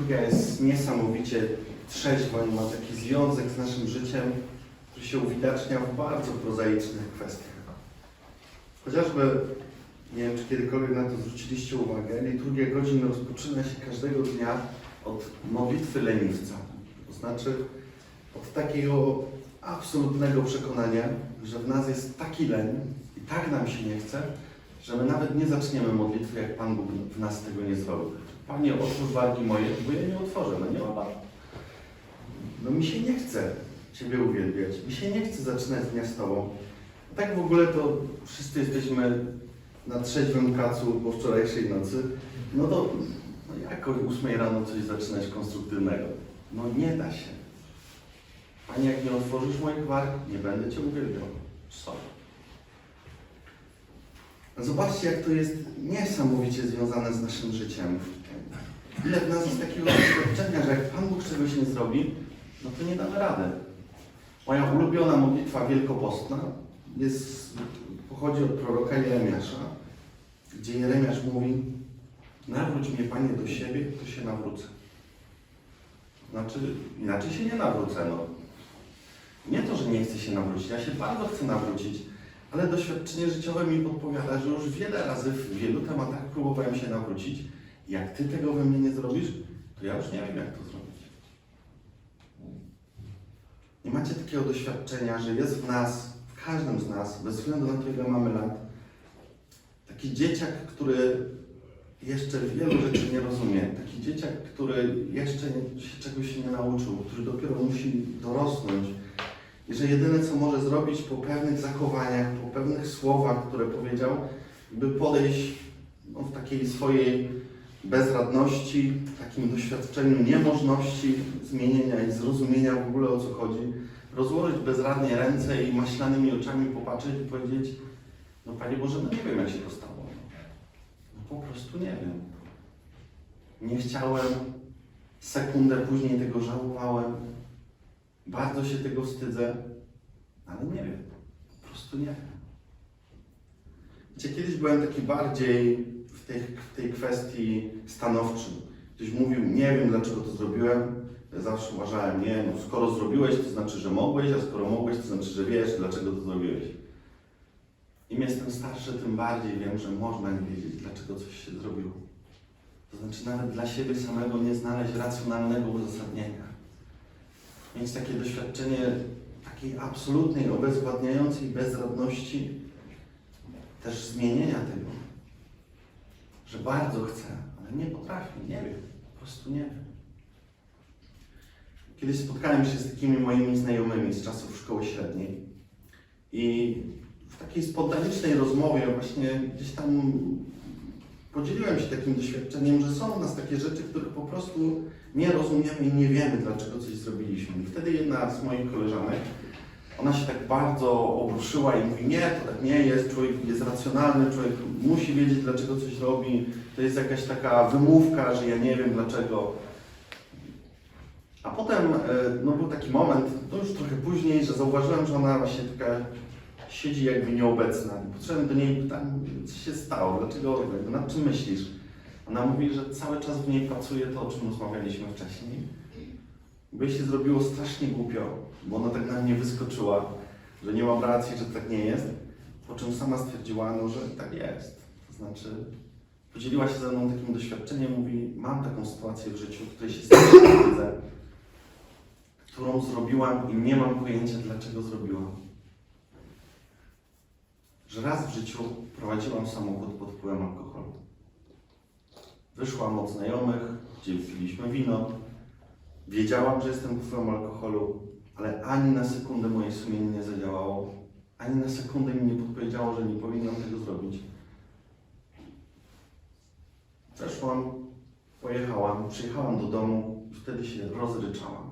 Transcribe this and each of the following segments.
liturgia jest niesamowicie trzeźwa i ma taki związek z naszym życiem, który się uwidacznia w bardzo prozaicznych kwestiach. Chociażby, nie wiem czy kiedykolwiek na to zwróciliście uwagę, liturgia godzin rozpoczyna się każdego dnia od modlitwy leniwca. To znaczy od takiego absolutnego przekonania, że w nas jest taki leń i tak nam się nie chce, że my nawet nie zaczniemy modlitwy, jak Pan Bóg w nas tego nie zrobił. Panie, otwórz wargi moje, bo ja nie otworzę, no nie ma. No mi się nie chce Ciebie uwielbiać, mi się nie chce zaczynać dnia z Tobą. Tak w ogóle to wszyscy jesteśmy na trzeźwym kacu po wczorajszej nocy, no to no jak o 8 rano coś zaczynać konstruktywnego? No nie da się. Panie, jak nie otworzysz moich warg, nie będę Cię uwielbiał. Sorry. Zobaczcie, jak to jest niesamowicie związane z naszym życiem. Ile w nas jest takiego doświadczenia, że jak Pan Bóg czegoś nie zrobi, no to nie damy rady. Moja ulubiona modlitwa wielkopostna jest, pochodzi od proroka Jeremiasza, gdzie Jeremiasz mówi nawróć mnie Panie do siebie, to się nawrócę. Znaczy, inaczej się nie nawrócę, no. Nie to, że nie chcę się nawrócić, ja się bardzo chcę nawrócić, ale doświadczenie życiowe mi podpowiada, że już wiele razy w wielu tematach próbowałem się nawrócić. Jak Ty tego we mnie nie zrobisz, to ja już nie wiem, jak to zrobić. Nie macie takiego doświadczenia, że jest w nas, w każdym z nas, bez względu na to, ile mamy lat, taki dzieciak, który jeszcze wielu rzeczy nie rozumie, taki dzieciak, który jeszcze się czegoś nie nauczył, który dopiero musi dorosnąć i że jedyne, co może zrobić po pewnych zachowaniach, po pewnych słowach, które powiedział, by podejść no, w takiej swojej bezradności, takim doświadczeniu niemożności zmienienia i zrozumienia w ogóle o co chodzi, rozłożyć bezradnie ręce i maślanymi oczami popatrzeć i powiedzieć, no Panie Boże, no nie wiem jak się to stało. No po prostu nie wiem. Nie chciałem, sekundę później tego żałowałem, bardzo się tego wstydzę, ale nie wiem. Po prostu nie wiem. Wiecie, kiedyś byłem taki bardziej tej, w tej kwestii stanowczym. Ktoś mówił, nie wiem dlaczego to zrobiłem. Ja zawsze uważałem, nie, no skoro zrobiłeś, to znaczy, że mogłeś, a skoro mogłeś, to znaczy, że wiesz, dlaczego to zrobiłeś. Im jestem starszy, tym bardziej wiem, że można nie wiedzieć, dlaczego coś się zrobiło. To znaczy, nawet dla siebie samego nie znaleźć racjonalnego uzasadnienia mieć takie doświadczenie takiej absolutnej, obezwładniającej bezradności, też zmienienia tego, że bardzo chcę, ale nie potrafię, nie wiem, po prostu nie wiem. Kiedyś spotkałem się z takimi moimi znajomymi z czasów szkoły średniej i w takiej spontanicznej rozmowie właśnie gdzieś tam podzieliłem się takim doświadczeniem, że są w nas takie rzeczy, których po prostu nie rozumiemy i nie wiemy, dlaczego coś zrobiliśmy. I wtedy jedna z moich koleżanek, ona się tak bardzo obruszyła i mówi, nie, to tak nie jest, człowiek jest racjonalny, człowiek musi wiedzieć, dlaczego coś robi, to jest jakaś taka wymówka, że ja nie wiem dlaczego. A potem e, no, był taki moment, to już trochę później, że zauważyłem, że ona właśnie taka siedzi jakby nieobecna. Podszedłem do niej pytam, co się stało, dlaczego, nad czym myślisz? Ona mówi, że cały czas w niej pracuje to, o czym rozmawialiśmy wcześniej. Jej się zrobiło strasznie głupio, bo ona tak na mnie wyskoczyła, że nie mam racji, że tak nie jest. Po czym sama stwierdziła, no, że tak jest. To znaczy, podzieliła się ze mną takim doświadczeniem, mówi, mam taką sytuację w życiu, w której się wstydzę, którą zrobiłam i nie mam pojęcia, dlaczego zrobiłam że raz w życiu prowadziłam samochód pod wpływem alkoholu. Wyszłam od znajomych, gdzie piliśmy wino. Wiedziałam, że jestem wpływem alkoholu, ale ani na sekundę moje sumienie nie zadziałało. Ani na sekundę mi nie podpowiedziało, że nie powinnam tego zrobić. Zeszłam, pojechałam, przyjechałam do domu i wtedy się rozryczałam.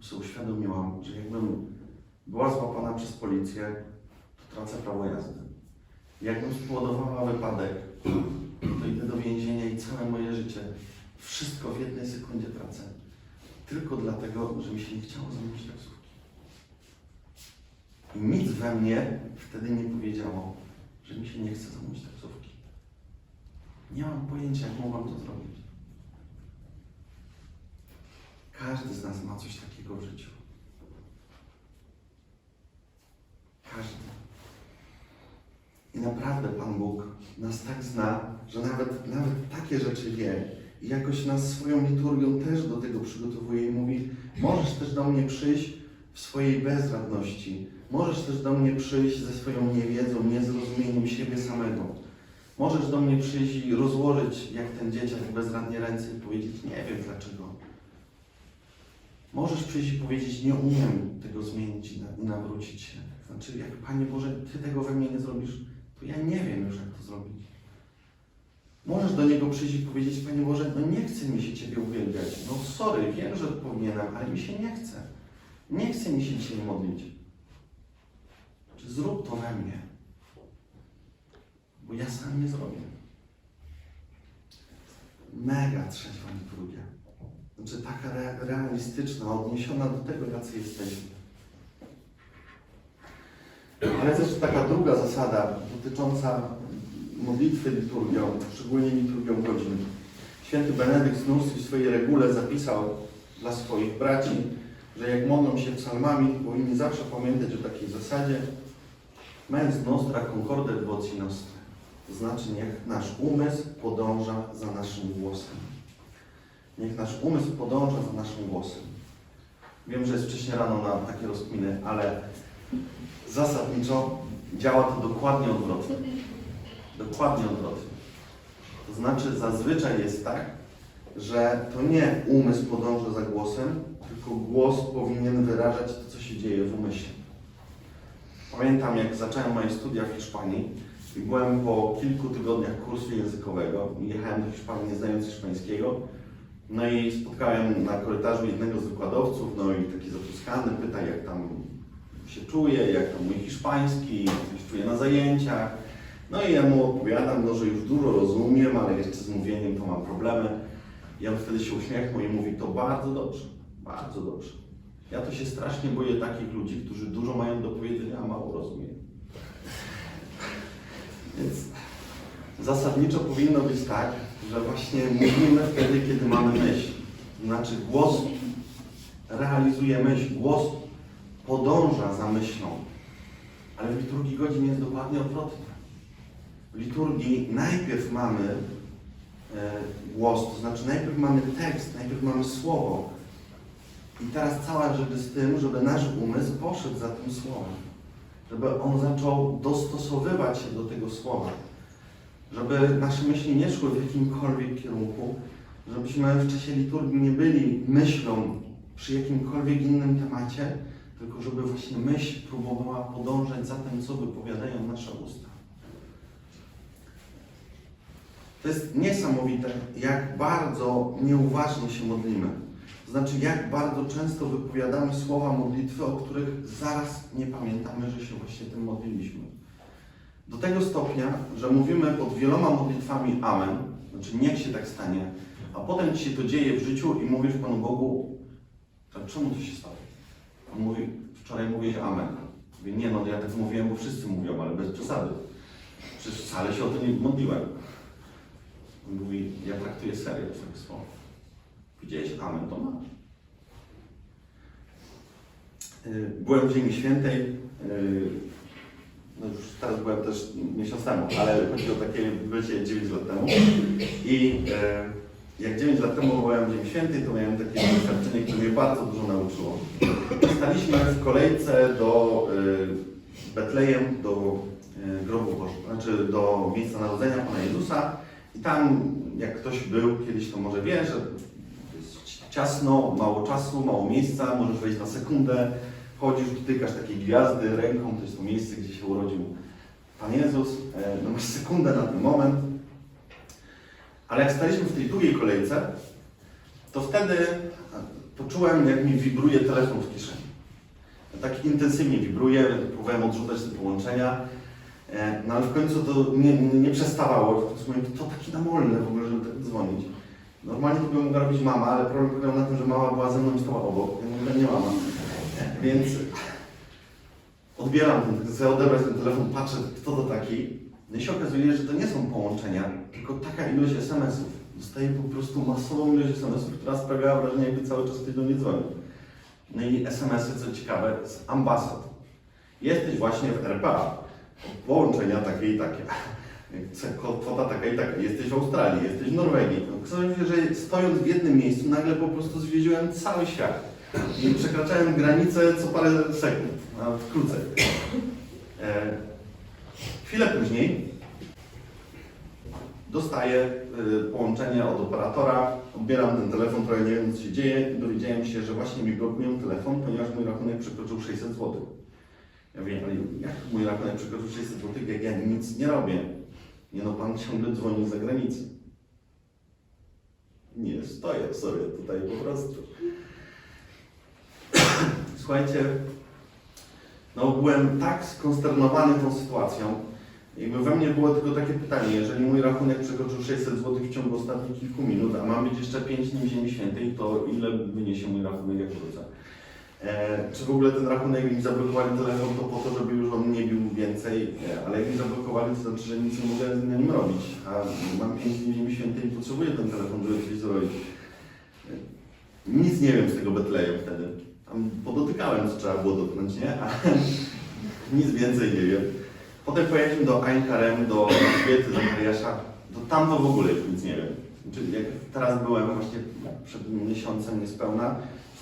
Sobie uświadomiłam, że jakbym była złapana przez policję, tracę prawo jazdy. Jakbym spowodowała wypadek, to idę do więzienia i całe moje życie, wszystko w jednej sekundzie tracę. Tylko dlatego, że mi się nie chciało zamówić taksówki. I nic we mnie wtedy nie powiedziało, że mi się nie chce zamówić taksówki. Nie mam pojęcia, jak mogłam to zrobić. Każdy z nas ma coś takiego w życiu. Każdy. I naprawdę Pan Bóg nas tak zna, że nawet, nawet takie rzeczy wie. Jakoś nas swoją liturgią też do tego przygotowuje i mówi: Możesz też do mnie przyjść w swojej bezradności. Możesz też do mnie przyjść ze swoją niewiedzą, niezrozumieniem siebie samego. Możesz do mnie przyjść i rozłożyć, jak ten dzieciak bezradnie ręce i powiedzieć: Nie wiem dlaczego. Możesz przyjść i powiedzieć: Nie umiem tego zmienić i nawrócić się. Znaczy, jak Panie Boże, Ty tego we mnie nie zrobisz, to ja nie wiem już, jak to zrobić. Możesz do Niego przyjść i powiedzieć, Panie Boże, no nie chce mi się Ciebie uwielbiać. No sorry, wiem, że powinienem, ale mi się nie chce. Nie chce mi się dzisiaj modlić. Czy zrób to we mnie. Bo ja sam nie zrobię. Mega trzeźwa liturgia. Znaczy taka re realistyczna, odniesiona do tego, jacy jesteśmy. Ale też taka druga zasada dotycząca modlitwy liturgią, szczególnie liturgią godzin. Święty Benedykt z Nus w swojej regule zapisał dla swoich braci, że jak modlą się psalmami, powinni zawsze pamiętać o takiej zasadzie mens nostra concorde devoci nostre. To znaczy, niech nasz umysł podąża za naszym głosem. Niech nasz umysł podąża za naszym głosem. Wiem, że jest wcześniej rano na takie rozkminy, ale zasadniczo działa to dokładnie odwrotnie. Dokładnie odwrotnie. To znaczy, zazwyczaj jest tak, że to nie umysł podąża za głosem, tylko głos powinien wyrażać to, co się dzieje w umyśle. Pamiętam, jak zacząłem moje studia w Hiszpanii i byłem po kilku tygodniach kursu językowego i jechałem do Hiszpanii nie znając hiszpańskiego. No i spotkałem na korytarzu jednego z wykładowców, no i taki zatroskany, pyta jak tam się czuję, jak tam mój hiszpański, jak się czuję na zajęciach. No i ja mu opowiadam, no, że już dużo rozumiem, ale jeszcze z mówieniem to mam problemy. I on wtedy się uśmiechnął i mówi, to bardzo dobrze, bardzo dobrze. Ja to się strasznie boję takich ludzi, którzy dużo mają do powiedzenia, a mało rozumieją. Więc zasadniczo powinno być tak, że właśnie mówimy wtedy, kiedy mamy myśl. Znaczy głos realizuje myśl, głos podąża za myślą. Ale w liturgii godzin jest dokładnie odwrotnie. Liturgii najpierw mamy e, głos, to znaczy najpierw mamy tekst, najpierw mamy słowo. I teraz cała rzecz z tym, żeby nasz umysł poszedł za tym słowem. Żeby on zaczął dostosowywać się do tego słowa. Żeby nasze myśli nie szły w jakimkolwiek kierunku, żebyśmy w czasie liturgii nie byli myślą przy jakimkolwiek innym temacie, tylko żeby właśnie myśl próbowała podążać za tym, co wypowiadają nasze To jest niesamowite, jak bardzo nieuważnie się modlimy. To znaczy, jak bardzo często wypowiadamy słowa modlitwy, o których zaraz nie pamiętamy, że się właśnie tym modliliśmy. Do tego stopnia, że mówimy pod wieloma modlitwami Amen, znaczy niech się tak stanie, a potem ci się to dzieje w życiu i mówisz Panu Bogu, to czemu to się stało? On mówi, wczoraj mówiłeś Amen. Mówię, nie no, ja tak mówiłem, bo wszyscy mówią, ale bez przesady. Przecież wcale się o to nie modliłem. On mówi, ja traktuję serio takie słowo. Widziałeś Amen, to masz. Yy, Byłem w Ziemi Świętej, yy, no już teraz byłem też miesiąc temu, ale chodzi o takie bycie 9 lat temu. I e, jak 9 lat temu byłem w Ziemi Świętej, to miałem takie doświadczenie, które mnie bardzo dużo nauczyło. Staliśmy w kolejce do e, Betlejem, do e, grobu Bożego, znaczy do miejsca narodzenia Pana Jezusa. I tam, jak ktoś był kiedyś, to może wie, że jest ciasno, mało czasu, mało miejsca, możesz wejść na sekundę, chodzisz, dotykasz takiej gwiazdy ręką, to jest to miejsce, gdzie się urodził Pan Jezus, e, no masz sekundę na ten moment. Ale jak staliśmy w tej długiej kolejce, to wtedy e, poczułem, jak mi wibruje telefon w kieszeni. Tak intensywnie wibruje, próbowałem odrzucać te połączenia, e, no ale w końcu to nie, nie, przestawało. W końcu mówię, to taki namolny w ogóle, żeby tak dzwonić. Normalnie to by mogła robić mama, ale problem polegał na tym, że mama była ze mną i stała obok. Ja mówię, nie mama. Więc odbieram chcę odebrać ten telefon, patrzę, kto to taki. No i się okazuje, że to nie są połączenia, tylko taka ilość SMS-ów. dostaję po prostu masową ilość SMS-ów, która sprawiała wrażenie, jakby cały czas ktoś do mnie dzwonił. No i SMS-y, co ciekawe, z ambasad. Jesteś właśnie w RPA. Połączenia takie i takie. Kwota taka i taka. Jesteś w Australii, jesteś w Norwegii. Okazało się, że stojąc w jednym miejscu, nagle po prostu zwiedziłem cały świat. I przekraczałem granicę co parę sekund, nawet krócej. E, chwilę później dostaję y, połączenie od operatora, odbieram ten telefon, trochę nie wiem co się dzieje dowiedziałem się, że właśnie mi blokują telefon, ponieważ mój rachunek przekroczył 600 zł. Ja wiem, ale jak mój rachunek przekroczył 600 zł, jak ja nic nie robię? Nie no, pan ciągle dzwoni z zagranicy. Nie, stoję sobie tutaj po prostu. Słuchajcie, no byłem tak skonsternowany tą sytuacją, jakby we mnie było tylko takie pytanie, jeżeli mój rachunek przekroczył 600 zł w ciągu ostatnich kilku minut, a mam być jeszcze 5 dni w Ziemi Świętej, to ile wyniesie mój rachunek jak wrócę? E, czy w ogóle ten rachunek, mi zablokowali telefon, to po to, żeby już on nie bił więcej, e, ale jak mi zablokowali, to znaczy, że nic nie mogę na nim robić, a mam 5 dni Ziemi Świętej i potrzebuję ten telefon, żeby coś zrobić. E, nic nie wiem z tego Betlejem wtedy. Tam podotykałem, co trzeba było dotknąć, nie? A nic więcej nie wiem. Potem pojechaliśmy do Ainkarem, do Elżbiety, Zachariasza. To tam to w ogóle nic nie wiem. Czyli jak teraz byłem właśnie przed miesiącem niespełna,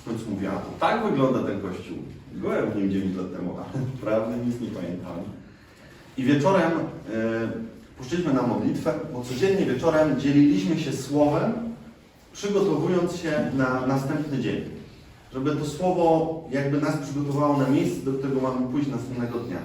w końcu mówię, a to tak wygląda ten kościół. Byłem w nim 9 lat temu, ale naprawdę nic nie pamiętałem. I wieczorem e, poszliśmy na modlitwę, bo codziennie wieczorem dzieliliśmy się słowem, przygotowując się na następny dzień. Żeby to słowo jakby nas przygotowało na miejsce, do którego mamy pójść następnego dnia.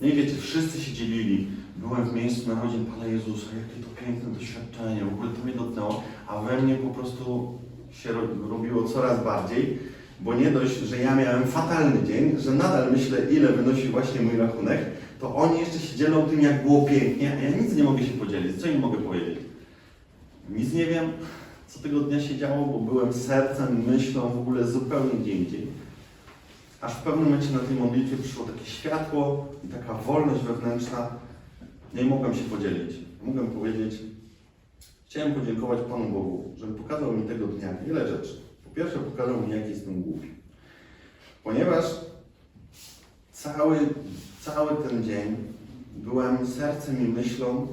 No i wiecie, wszyscy się dzielili. Byłem w miejscu narodzin Pana Jezusa, jakie to piękne doświadczenie, w ogóle to mnie dotknęło, a we mnie po prostu się ro- robiło coraz bardziej, bo nie dość, że ja miałem fatalny dzień, że nadal myślę, ile wynosi właśnie mój rachunek, to oni jeszcze się dzielą tym, jak było pięknie, a ja nic nie mogę się podzielić. Co im mogę powiedzieć? Nic nie wiem, co tego dnia się działo, bo byłem sercem, myślą w ogóle zupełnie gdzie indziej. Aż w pewnym momencie na tej modlitwie przyszło takie światło i taka wolność wewnętrzna. I mogłem się podzielić. Mogłem powiedzieć, chciałem podziękować Panu Bogu, że pokazał mi tego dnia wiele rzeczy. Po pierwsze pokazał mi, jaki jestem głupi. Ponieważ cały, cały ten dzień byłem sercem i myślą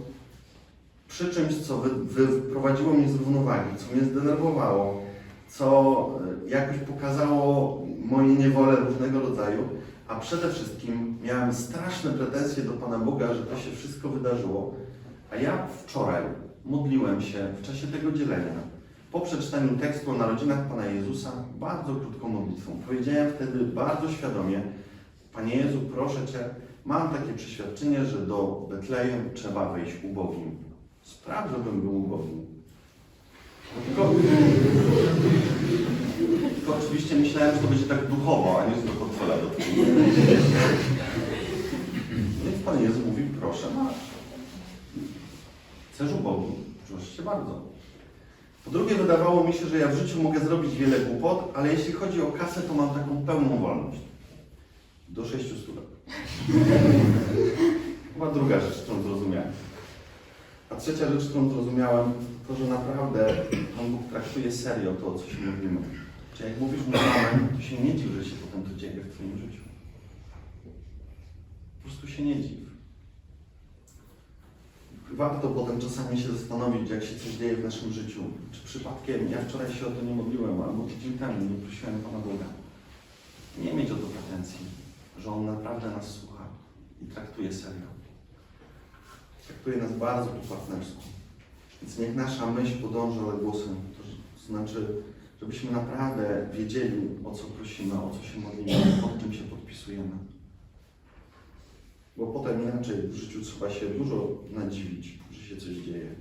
przy czymś, co wy, wy, wyprowadziło mnie z równowagi, co mnie zdenerwowało, co e, jakoś pokazało moje niewolę różnego rodzaju, a przede wszystkim miałem straszne pretensje do Pana Boga, że to się wszystko wydarzyło, a ja wczoraj modliłem się w czasie tego dzielenia, po przeczytaniu tekstu o narodzinach Pana Jezusa, bardzo krótką modlitwą. Powiedziałem wtedy bardzo świadomie, Panie Jezu, proszę Cię, mam takie przeświadczenie, że do Betlejem trzeba wejść ubogim. Spraw, żebym był ubogim. Tylko, tylko oczywiście myślałem, że to będzie tak duchowo, a nie że do portfela. Więc Pan Jezus mówi, proszę masz. Chcesz ubogi? Proszę bardzo. Po drugie, wydawało mi się, że ja w życiu mogę zrobić wiele głupot, ale jeśli chodzi o kasę, to mam taką pełną wolność. Do 600 lat. Chyba druga rzecz, którą zrozumiałem. A trzecia rzecz, którą zrozumiałem, to, że naprawdę Pan Bóg traktuje serio to, o co się mówimy. Czy jak mówisz mu to się nie dziw, że się potem to dzieje w Twoim życiu. Po prostu się nie dziw. Warto potem czasami się zastanowić, jak się coś dzieje w naszym życiu. Czy przypadkiem, ja wczoraj się o to nie modliłem, albo tydzień temu nie prosiłem Pana Boga. Nie mieć o to pretensji, że On naprawdę nas słucha i traktuje serio. Traktuje nas bardzo po partnersku. Więc niech nasza myśl podąża za głosem. To znaczy, żebyśmy naprawdę wiedzieli, o co prosimy, o co się modlimy, pod czym się podpisujemy. Bo potem inaczej w życiu trzeba się dużo nadziwić, że się coś dzieje.